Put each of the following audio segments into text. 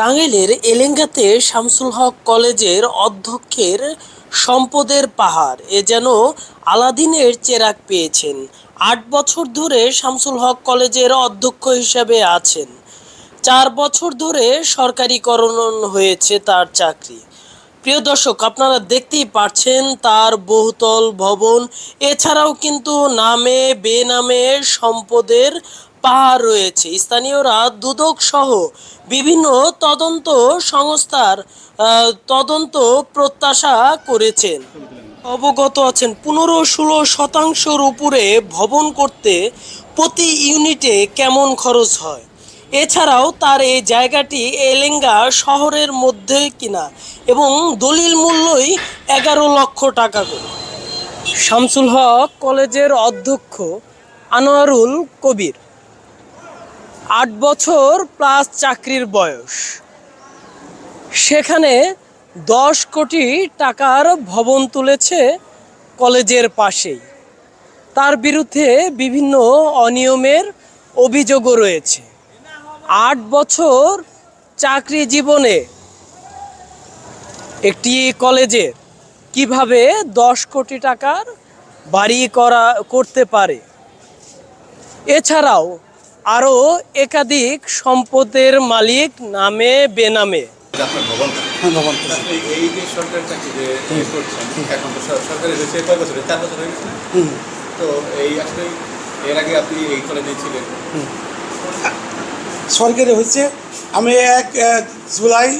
টাঙ্গাইলের এলেঙ্গাতে শামসুল হক কলেজের অধ্যক্ষের সম্পদের পাহাড়, এ যেন আলাদিনের চেরাক পেয়েছেন। আট বছর ধরে শামসুল হক কলেজের অধ্যক্ষ হিসাবে আছেন। চার বছর ধরে সরকারিকরণ হয়েছে তার চাকরি। প্রিয় দর্শক, আপনারা দেখতেই পাচ্ছেন তার বহুতল ভবন। এছাড়াও কিন্তু নামে, বেনামে সম্পদের পাহাড় রয়েছে। স্থানীয়রা দুদক সহ বিভিন্ন তদন্ত সংস্থার তদন্ত প্রত্যাশা করেছেন। অবগত আছেন, পনেরো ষোলো শতাংশের উপরে ভবন করতে প্রতি ইউনিটে কেমন খরচ হয়? এছাড়াও তার এই জায়গাটি এলেঙ্গা শহরের মধ্যে কিনা? এবং দলিল মূল্যই এগারো লক্ষ টাকা করে। শামসুল হক কলেজের অধ্যক্ষ আনোয়ারুল কবির। আট বছর প্লাস চাকরির বয়স। সেখানে দশ কোটি টাকার ভবন তুলেছে কলেজের পাশেই। তার বিরুদ্ধে বিভিন্ন অনিয়মের অভিযোগও রয়েছে। আট বছর চাকরি জীবনে একটি কলেজে কীভাবে দশ কোটি টাকার বাড়ি করা করতে পারে। এছাড়াও আরও একাধিক সম্পদের মালিক নামে বেনামে। হ্যাঁ ছিলেন। সরকারি হচ্ছে আমি এক জুলাই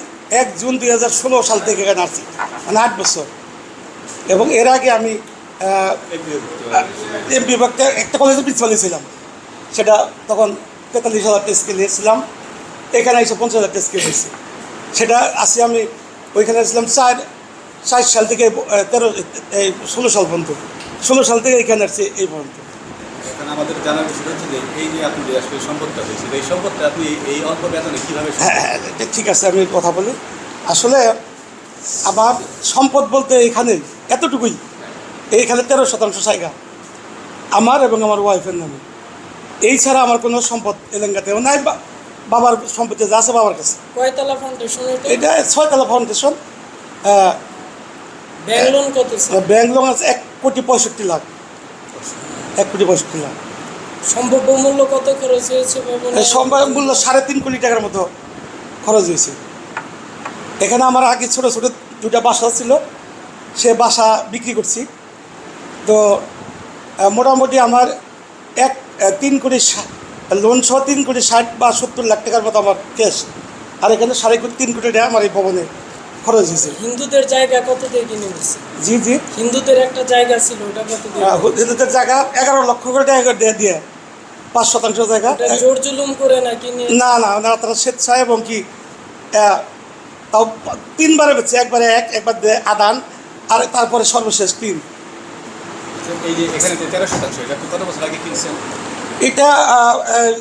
এক জুন দুই হাজার ষোলো সাল থেকে এখানে আসছি। মানে আট বছর। এবং এর আগে আমি এম বিভাগটা একটা কলেজের প্রিন্সিপাল ছিলাম। সেটা তখন তেতাল্লিশ হাজার টেস্ট নিয়েছিলাম। এখানে এসে পঞ্চাশ হাজার টেস্ট নিয়েছি সেটা আসি আমি ওইখানে ছিলাম চার ষাট সাল থেকে তেরো, এই ষোলো সাল পর্যন্ত। ষোলো সাল থেকে এখানে আসছি এই পর্যন্ত। এখন আমাদের জানার বিষয় হচ্ছে যে এই যে আপনি যে আসলে সম্পদটা হয়েছিল এই সম্পদটা আপনি এই অল্প বেতনে কীভাবে হ্যাঁ হ্যাঁ ঠিক আছে আমি কথা বলি। আসলে আমার সম্পদ বলতে এখানে এতটুকুই এইখানে তেরো শতাংশ জায়গা আমার এবং আমার ওয়াইফের নামে। এই ছাড়া আমার কোনো সম্পদ এলেঙ্গাতেও নাই বা- বাবার সম্পত্তি যা আছে বাবার কাছে। কয়তলা ফাউন্ডেশন এটা? ছয়তলা ফাউন্ডেশন ব্যাংক লোন কত ব্যাংক লোন আছে এক কোটি পঁয়ষট্টি লাখ। এক কোটি পঁয়ষট্টি লাখ সম্ভাব্য মূল্য কত খরচ হয়েছে সম্ভাব্য মূল্য সাড়ে তিন কোটি টাকার মতো খরচ হয়েছে। এখানে আমার আগে ছোটো ছোটো দুটা বাসা ছিল সে বাসা বিক্রি করছি। তো মোটামুটি আমার এক তিন কোটি লোন সহ তিন কোটি ষাট বা সত্তর লাখ টাকার মতো আমার ক্যাশ আর এখানে সাড়ে কোটি তিন কোটি টাকা আমার এই ভবনে খরচ হয়েছে। হিন্দুদের জায়গা কত দিয়ে কিনে নিচ্ছে জি জি। হিন্দুদের একটা জায়গা ছিল ওটা কত দিয়ে? হিন্দুদের জায়গা এগারো লক্ষ করে টাকা দিয়ে দিয়ে পাঁচ শতাংশ জায়গা। জোর জুলুম করে না কিনে? না না না তারা স্বেচ্ছায় এবং কি তাও তিনবারে বেছে একবারে এক একবার দে আদান আর তারপরে সর্বশেষ তিন। এই যে এখানে তেরো শতাংশ এটা কত বছর আগে কিনছেন? এটা আহ, আহ,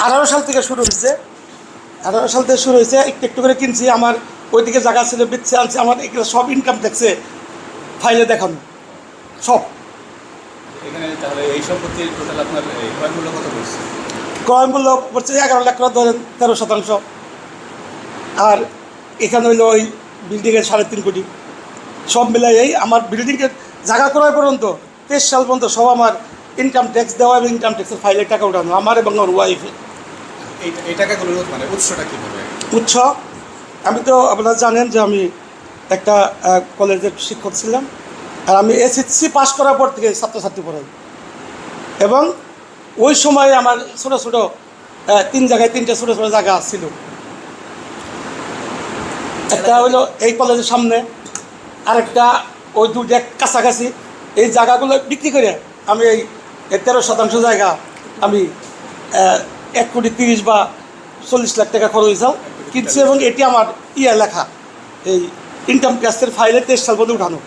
আঠারো সাল থেকে শুরু হয়েছে। আঠারো সাল থেকে শুরু হয়েছে একটু একটু করে কিনছি আমার ওইদিকে জায়গা ছিল বিচ্ছে আনছি আমার এগুলো সব ইনকাম দেখছে ফাইলে দেখানো সব। এখানে তাহলে এই সম্পত্তির টোটাল আপনার ক্রয় মূল্য কত পড়ছে? ক্রয় মূল্য পড়ছে এগারো লাখ ধরেন তেরো শতাংশ। আর এখানে হইল ওই বিল্ডিংয়ের সাড়ে তিন কোটি। সব মিলাই এই আমার বিল্ডিংয়ের জায়গা ক্রয় পর্যন্ত তেইশ সাল পর্যন্ত সব আমার ইনকাম ট্যাক্স দেওয়া এবং ইনকাম ট্যাক্সের ফাইলের টাকা উঠানো আমার এবং আমার ওয়াইফ মানে উৎস, আমি তো আপনারা জানেন যে আমি একটা কলেজের শিক্ষক ছিলাম, আর আমি এসএসসি পাস করার পর থেকে ছাত্রছাত্রী পড়াই। এবং ওই সময় আমার ছোটো ছোটো তিন জায়গায় তিনটে ছোটো ছোটো জায়গা ছিল। একটা হলো এই কলেজের সামনে, আরেকটা ওই দুটা কাছাকাছি। এই জায়গাগুলো বিক্রি করে আমি এই তেরো শতাংশ জায়গা আমি এক কোটি তিরিশ বা চল্লিশ লাখ টাকা খরচ হয়েছিল কিনছি এবং এটি আমার ইয়ে লেখা। এই ইনকাম ট্যাক্সের ফাইলে তেইশ সাল পর্যন্ত উঠানো।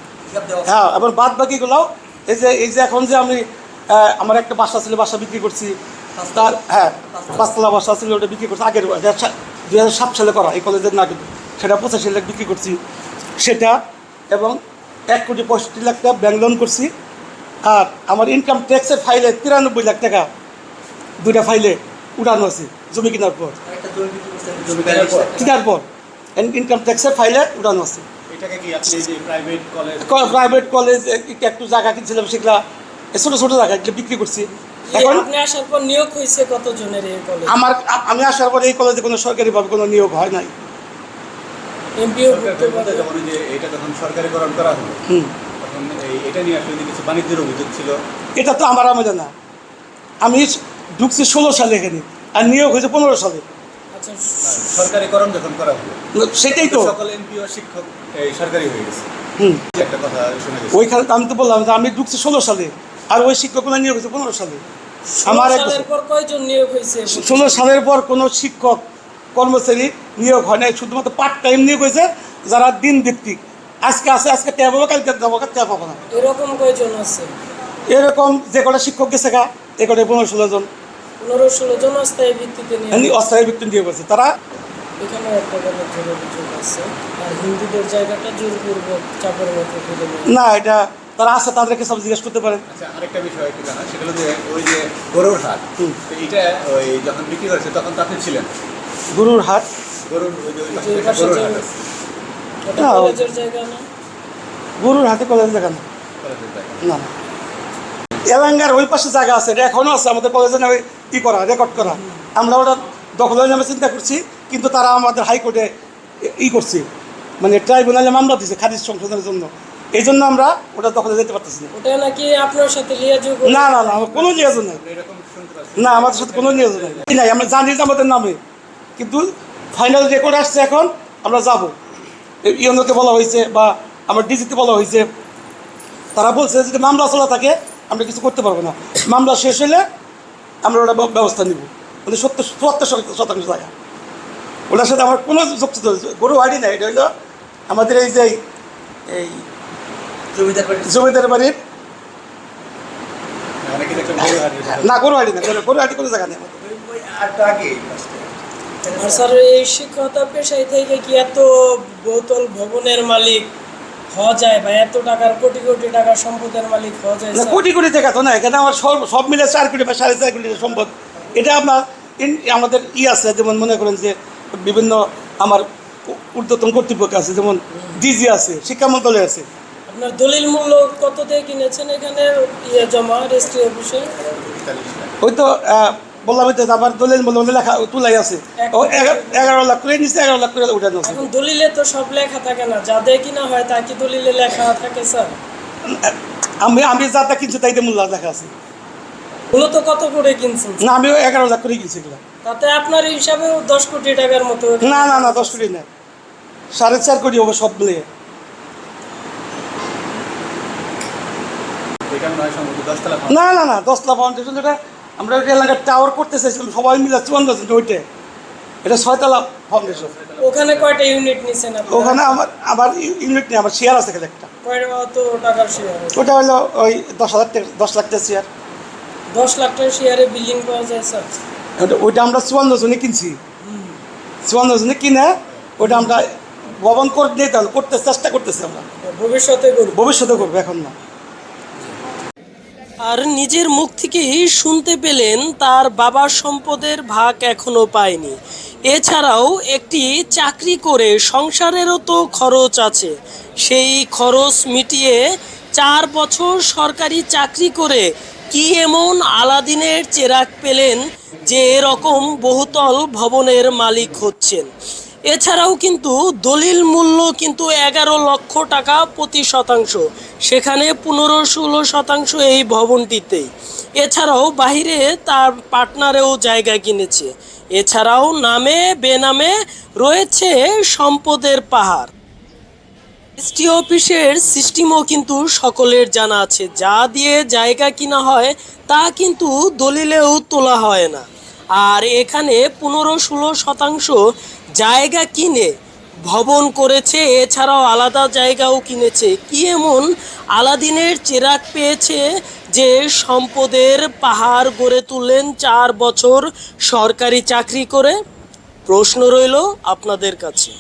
হ্যাঁ এবার বাদ বাকিগুলো এই যে এই যে এখন যে আমি আমার একটা বাসা ছিল, বাসা বিক্রি করছি। তার হ্যাঁ পাঁচতলা বাসা ছিল, ওটা বিক্রি করছি। আগের দুই হাজার সাত সালে করা, এই কলেজের না কিন্তু সেটা পঁচাশি লাখ বিক্রি করছি। সেটা, এবং এক কোটি পঁয়ষট্টি লাখ টাকা ব্যাংক লোন করছি। আর আমার ইনকাম ট্যাক্সের ফাইলে তিরানব্বই লাখ টাকা দুইটা ফাইলে উঠানো আছে জমি কেনার পর। জমি কেনার পর। ইনকাম ট্যাক্সের ফাইলে উঠানো আছে। এটাকে কি আপনি এই যে প্রাইভেট কলেজ প্রাইভেট একটু জায়গা কিনছিলাম সেগুলা ছোটো ছোটো জায়গা এগুলো বিক্রি করছি। এখন আপনি আসার পর নিয়োগ হয়েছে কতজনের এই কলেজ আমার আমি আসার পরে এই কলেজে কোনো সরকারিভাবে কোনো নিয়োগ হয় নাই। এটা যখন সরকারিকরণ করা হলো তখন এই এটা নিয়ে আসলে কিছু বাণিজ্যের অভিযোগ ছিল? এটা তো আমার আমাদের না। আমি ঢুকছি ষোলো সালে এখানে আর নিয়োগ হয়েছে পনেরো সালে। আচ্ছা সরকারিকরণ যখন করা হলো সেটাই তো। সকল এমপিও শিক্ষক সরকারি হয়ে গেছে। হুম। একটা কথা শোনা ওইখানে আমি তো বললাম যে আমি ঢুকছি ষোলো সালে আর ওই শিক্ষকগুলো নিয়োগ হয়েছে পনেরো সালে। আমার এক পর কয়জন নিয়োগ হয়েছে? ষোলো সালের পর কোনো শিক্ষক কর্মচারী নিয়োগ হয় নাই শুধুমাত্র পার্ট টাইম নিয়োগ হয়েছে যারা দিন ভিত্তিক। আজকে আছে আজকে ট্যাব হবে কালকে যাব ট্যাব হবে না। এরকম কয়জন আছে? এরকম যে কটা শিক্ষক গেছে গা এ কটা পনেরো ষোলো জন। পনেরো ষোলো জন অস্থায়ী ভিত্তিতে তারা? এখানে একটা বাণিজ্যের অভিযোগ আছে। আর হিন্দুদের জায়গাটা জোরপূর্বক চাপের না এটা তারা আছে তাদেরকে সব জিজ্ঞেস করতে পারেন আচ্ছা আরেকটা বিষয় একটু জানা সেটা হলো যে ওই যে গরুর হাট হুম। তো এটা ওই যখন বিক্রি করেছে তখন তো আপনি ছিলেন। গুরুর হাট? গরুর ওই যে গরুর হাট। না, কলেজের জায়গা না? গুরুর হাটে কলেজ জায়গা না। কলেজের জায়গা। না না। এলাঙ্গার ওই পাশে জায়গা আছে এটা এখনও আছে আমাদের কলেজে নামে ই করা রেকর্ড করা। আমরা ওটা দখলের নামে চিন্তা করছি কিন্তু তারা আমাদের হাইকোর্টে ই করছে। মানে ট্রাইব্যুনালে মামলা দিছে খারিজ সংশোধনের জন্য। এই জন্য আমরা ওটা দখলে যেতে পারতেছি না। ওটা নাকি আপনার সাথে না না না আমার কোনো নিয়োজন নাই। না আমাদের সাথে কোনো নিয়োজন নাই। নাই আমরা জানি যে আমাদের নামে। কিন্তু ফাইনাল রেকর্ড আসছে এখন আমরা যাব। ইয়নকে বলা হয়েছে বা আমার ডিজিতে বলা হয়েছে। তারা বলছে যদি মামলা চলা থাকে আমরা কিছু করতে পারব না। মামলা শেষ হলে আমরা ওটা ব্যবস্থা নিব। মানে সত্তর চুয়াত্তর শতাংশ জায়গা। ওটার সাথে আমার কোনো যুক্তি গরু হাড়ি নাই। এটা হলো আমাদের এই যে এই জমিদার বাড়ির। না গরু হাড়ি না গরু- হাড়ি কোনো জায়গা নেই আর স্যার এই শিক্ষকতা পেশায় থেকে কি এত বোতল ভবনের মালিক হওয়া যায় বা এত টাকার কোটি কোটি টাকার সম্পদের মালিক হওয়া যায় কোটি কোটি টাকা তো না এখানে আমার সব সব মিলে চার কোটি বা সাড়ে চার কোটি সম্পদ। এটা আপনার আমাদের ই আছে যেমন মনে করেন যে বিভিন্ন আমার ঊর্ধ্বতন কর্তৃপক্ষ আছে যেমন ডিজি আছে শিক্ষা মন্ত্রণালয় আছে। আপনার দলিল মূল্য কত দিয়ে কিনেছেন এখানে ইয়ে জমা রেজিস্ট্রি অফিসে ওই তো বললাম তো আবার দলিল মূল্য লেখা তুলাই আছে। ও এগারো লাখ করে নিচ্ছে এগারো লাখ করে উঠানো আছে এখন দলিলে তো সব লেখা থাকে না। যা দিয়ে কিনা হয় তা কি দলিলে লেখা থাকে স্যার? আমি আমি যা তা কিনছি তাইতে মূল্য লেখা আছে। মূলত কত করে কিনছেন না আমি এগারো লাখ করে কিনছি এগুলো। তাতে আপনার হিসাবেও দশ কোটি টাকার মতো না না না দশ কোটি না। সাড়ে চার কোটি হবে সব মিলিয়ে। দশতলা না না না দশলা ফাউন্ডেশন যেটা আমরা ওইটা এলাকার টাওয়ার করতে চাইছিলাম সবাই মিলে চুয়ান্ন জন ওইটা। এটা ছয়তলা ফাউন্ডেশন ওখানে কয়টা ইউনিট নিছেন আপনি ওখানে আমার আমার ইউনিট নেই আমার শেয়ার আছে একটা। কয়টা কত টাকার শেয়ার ওটা হলো ওই দশ হাজার টাকা দশ লাখ টাকা শেয়ার দশ লাখ টাকার শেয়ারে বিল্ডিং পাওয়া যায় স্যার ওইটা আমরা চুয়ান্ন জনে কিনছি। চুয়ান্ন জনে কিনে ওটা আমরা ভবন করে নিতে হবে করতে চেষ্টা করতেছি আমরা। ভবিষ্যতে করব। ভবিষ্যতে করব এখন না। আর নিজের মুখ থেকেই শুনতে পেলেন তার বাবার সম্পদের ভাগ এখনও পায়নি। এছাড়াও একটি চাকরি করে সংসারেরও তো খরচ আছে। সেই খরচ মিটিয়ে চার বছর সরকারি চাকরি করে কি এমন আলাদিনের চেরাক পেলেন যে এরকম বহুতল ভবনের মালিক হচ্ছেন? এছাড়াও কিন্তু দলিল মূল্য কিন্তু এগারো লক্ষ টাকা প্রতি শতাংশ। সেখানে পনেরো ষোলো শতাংশ এই ভবনটিতেই এছাড়াও বাইরে তার পার্টনারেও জায়গা কিনেছে। এছাড়াও নামে বেনামে রয়েছে সম্পদের পাহাড়। এসটি অফিসের সিস্টেমও কিন্তু সকলের জানা আছে। যা দিয়ে জায়গা কিনা হয়, তা কিন্তু দলিলেও তোলা হয় না। আর এখানে পনেরো ষোলো শতাংশ জায়গা কিনে ভবন করেছে, এছাড়াও আলাদা জায়গাও কিনেছে। কি এমন আলাদিনের চেরাক পেয়েছে যে সম্পদের পাহাড় গড়ে তুললেন চার বছর সরকারি চাকরি করে? প্রশ্ন রইল আপনাদের কাছে।